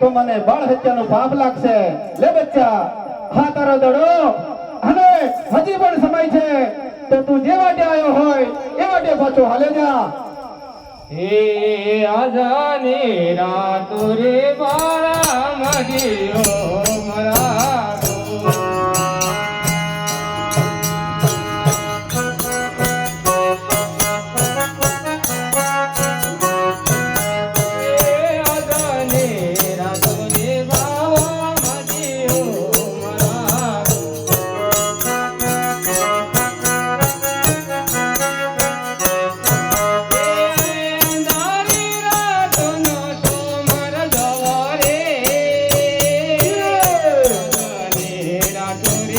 તો મને બાળ હત્યાનું પાપ લાગશે. લે બચ્ચા, હા, તારો દડો. અને હજી પણ સમય છે. તો તું જે વાટે આવ્યો હોય એ વાટે પાછો હાલે જા. હે અજાની રાતુરે મારા મઢિયો મરા don't